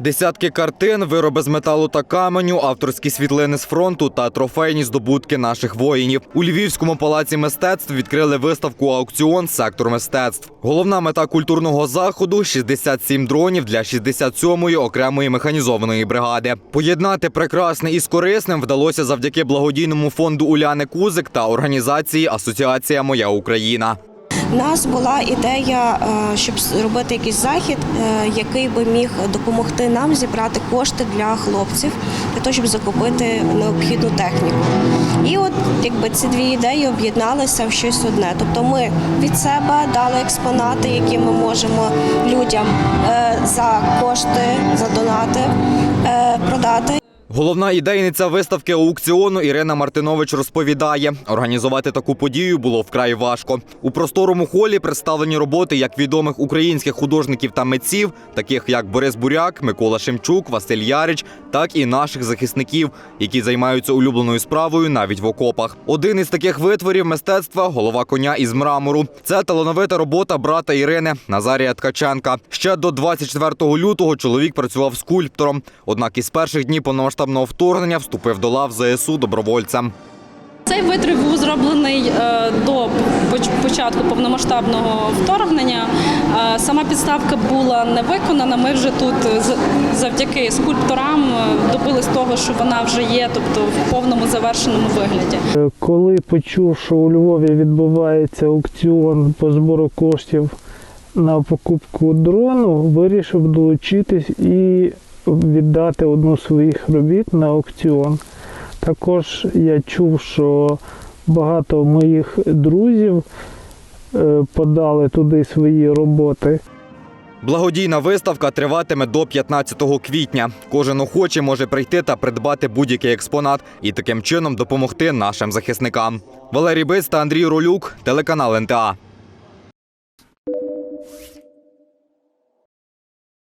Десятки картин, вироби з металу та каменю, авторські світлини з фронту та трофейні здобутки наших воїнів. У Львівському палаці мистецтв відкрили виставку аукціон Сектор мистецтв. Головна мета культурного заходу 67 дронів для 67-ї окремої механізованої бригади. Поєднати прекрасне із корисним вдалося завдяки благодійному фонду Уляни Кузик та організації Асоціація Моя Україна. У нас була ідея, е, щоб зробити якийсь захід, е, який би міг допомогти нам зібрати кошти для хлопців, для того, щоб закупити необхідну техніку. І от якби ці дві ідеї об'єдналися в щось одне. Тобто ми від себе дали експонати, які ми можемо людям е, за кошти, за донати продати. Головна ідейниця виставки аукціону Ірина Мартинович розповідає, організувати таку подію було вкрай важко. У просторому холі представлені роботи як відомих українських художників та митців, таких як Борис Буряк, Микола Шемчук, Василь Ярич, так і наших захисників, які займаються улюбленою справою навіть в окопах. Один із таких витворів мистецтва голова коня із мрамору. Це талановита робота брата Ірини Назарія Ткаченка. Ще до 24 лютого чоловік працював скульптором. Однак із перших днів повномасштабного вторгнення вступив до лав ЗСУ добровольцем. Цей витрив був зроблений е, до початку повномасштабного вторгнення. Е, Сама підставка була не виконана. Ми вже тут е, завдяки скульпторам добились того, що вона вже є, тобто в повному завершеному вигляді. Коли почув, що у Львові відбувається аукціон по збору коштів на покупку дрону, вирішив долучитись і віддати одну з своїх робіт на аукціон. Також я чув, що багато моїх друзів е, подали туди свої роботи. Благодійна виставка триватиме до 15 квітня. Кожен охочий може прийти та придбати будь-який експонат і таким чином допомогти нашим захисникам. Валерій Биць та Андрій Ролюк, телеканал НТА.